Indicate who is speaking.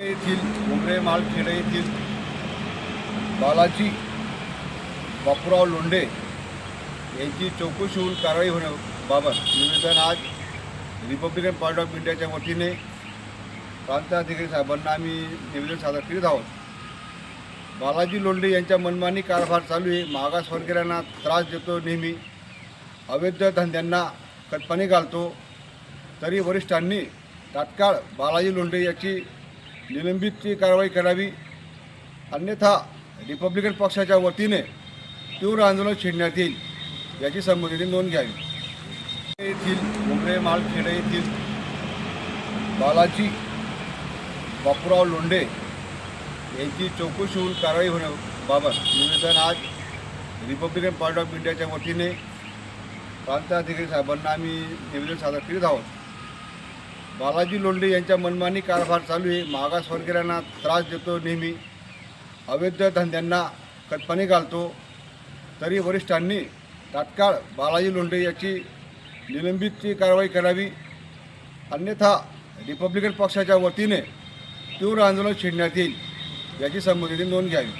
Speaker 1: येथील उमरे मालखेडे येथील बालाजी बापूराव लोंढे यांची चौकशी होऊन कारवाई होण्याबाबत निवेदन आज रिपब्लिकन पार्टी ऑफ इंडियाच्या वतीने प्रांताधिकारी साहेबांना आम्ही निवेदन सादर करीत आहोत. बालाजी लोंढे यांच्या मनमानी कारभार चालू आहे. मागासवर्गीयांना त्रास देतो नेहमी. अवैध धंद्यांना खतपाणी घालतो. तरी वरिष्ठांनी तात्काळ बालाजी लोंढे याची निलंबितची कारवाई करावी अन्यथा रिपब्लिकन पक्षाच्या वतीने तीव्र आंदोलन छेडण्यात येईल याची संबंधित नोंद घ्यावी. येथील मुंबई मालखेडे येथील बालाजी बापूराव लोंढे यांची चौकशी होऊन कारवाई होण्याबाबत निवेदन आज रिपब्लिकन पार्टी ऑफ इंडियाच्या वतीने प्रांताधिकारी साहेबांना आम्ही निवेदन सादर करीत आहोत. बालाजी लोंढे यांच्या मनमानी कारभार चालू आहे. मागासवर्गीयांना त्रास देतो नेहमी. अवैध धंद्यांना खतपाणी घालतो. तरी वरिष्ठांनी तात्काळ बालाजी लोंढे याची निलंबितची कारवाई करावी. अन्यथा रिपब्लिकन पक्षाच्या वतीने तीव्र आंदोलन छेडण्यात येईल याची संबंधित नोंद घ्यावी.